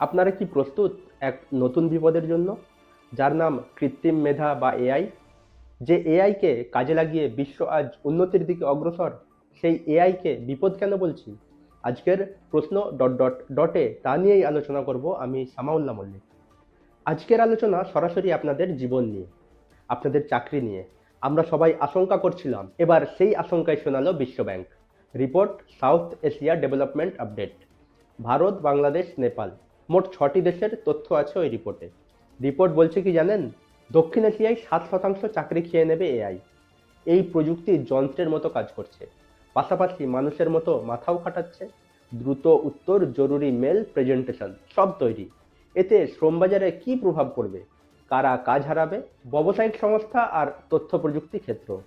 আপনারা কি প্রস্তুত এক নতুন বিপদের জন্য? যার নাম কৃত্রিম মেধা বা এআই। যে এআইকে কাজে লাগিয়ে বিশ্ব আজ উন্নতির দিকে অগ্রসর, সেই এআইকে বিপদ কেন বলছি? আজকের প্রশ্ন ডট ডট ডটে তা নিয়েই আলোচনা করব আমি সামাউল্লাহ মল্লিক। আজকের আলোচনা সরাসরি আপনাদের জীবন নিয়ে, আপনাদের চাকরি নিয়ে। আমরা সবাই আশঙ্কা করছিলাম, এবার সেই আশঙ্কায় শোনালো বিশ্বব্যাংক report, south Asia development update. Bharat, Bangladesh, Nepal. মোট ছটি দেশের তথ্য আছে ওই রিপোর্টে। রিপোর্ট বলছে কি জানেন? দক্ষিণ এশিয়ায় সাত শতাংশ চাকরি খেয়ে নেবে এআই এই প্রযুক্তি যন্ত্রের মতো কাজ করছে। পাশাপাশি মানুষের মতো মাথাও খাটাচ্ছে। দ্রুত উত্তর, জরুরি মেল, প্রেজেন্টেশন সব তৈরি। এতে শ্রমবাজারে কি প্রভাব পড়বে? কারা কাজ হারাবে? ব্যবসায়িক সংস্থা আর তথ্য প্রযুক্তি ক্ষেত্র।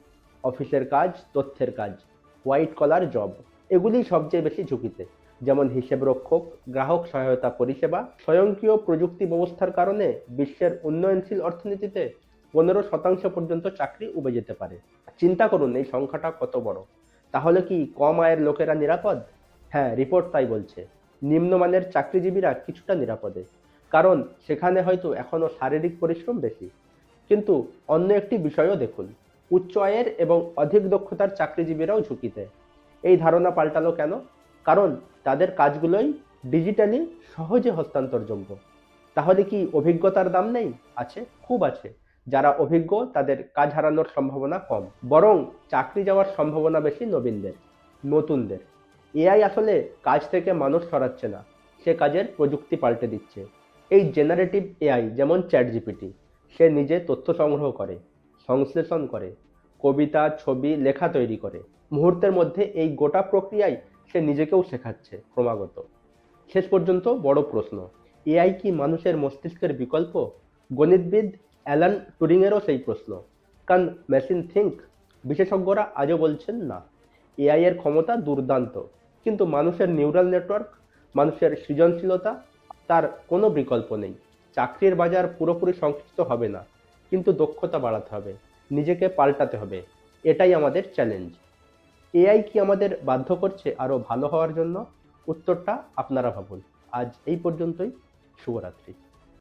অফিসের কাজ, তথ্যের কাজ। White collar job. এগুলি সবচেয়ে বেশি ঝুঁকিতে, যেমন হিসেব রক্ষক গ্রাহক সহায়তা পরিষেবা, স্বয়ংক্রিয় প্রযুক্তি ব্যবস্থার কারণে বিশ্বের উন্নয়নশীল অর্থনীতিতে পনেরো শতাংশ পর্যন্ত চাকরি উবে যেতে পারে। চিন্তা করুন, এই সংখ্যাটা কত বড়? তাহলে কি কম আয়ের লোকেরা নিরাপদ? হ্যাঁ রিপোর্ট তাই বলছে। নিম্নমানের চাকরিজীবীরা কিছুটা নিরাপদে, কারণ সেখানে হয়তো এখনও শারীরিক পরিশ্রম বেশি। কিন্তু অন্য একটি বিষয়ও দেখুন, উচ্চ আয়ের এবং অধিক দক্ষতার চাকরিজীবীরাও ঝুঁকিতে। এই ধারণা পাল্টালো কেন? কারণ তাদের কাজগুলোই ডিজিটালি সহজে হস্তান্তরযোগ্য। তাহলে কি অভিজ্ঞতার দাম নেই? আছে, খুব আছে। যারা অভিজ্ঞ, তাদের কাজ হারানোর সম্ভাবনা কম। বরং চাকরি যাওয়ার সম্ভাবনা বেশি নবীনদের, নতুনদের। এআই আসলে কাজ থেকে মানুষ সরাচ্ছে না, সে কাজের প্রযুক্তি পাল্টে দিচ্ছে। এই জেনারেটিভ এআই, যেমন চ্যাট জিপিটি সে নিজে তথ্য সংগ্রহ করে, সংশ্লেষণ করে কবিতা, ছবি, লেখা তৈরি করে। মুহূর্তের মধ্যে এই গোটা প্রক্রিয়ায় সে নিজেকেও শেখাচ্ছে ক্রমাগত। শেষ পর্যন্ত বড় প্রশ্ন, এআই কি মানুষের মস্তিষ্কের বিকল্প? গণিতবিদ অ্যালান টুরিংয়েরও সেই প্রশ্ন কান মেশিন থিঙ্ক বিশেষজ্ঞরা আজও বলছেন, না, এআই এর ক্ষমতা দুর্দান্ত, কিন্তু মানুষের নিউরাল নেটওয়ার্ক, মানুষের সৃজনশীলতা, তার কোনো বিকল্প নেই। চাকরির বাজার পুরোপুরি সংকুচিত হবে না, কিন্তু দক্ষতা বাড়াতে হবে। নিজেকে পাল্টাতে হবে। এটাই আমাদের চ্যালেঞ্জ এআই কি আমাদের বাধ্য করছে আরও ভালো হওয়ার জন্য? উত্তরটা আপনারা ভাবুন। আজ এই পর্যন্তই। শুভরাত্রি।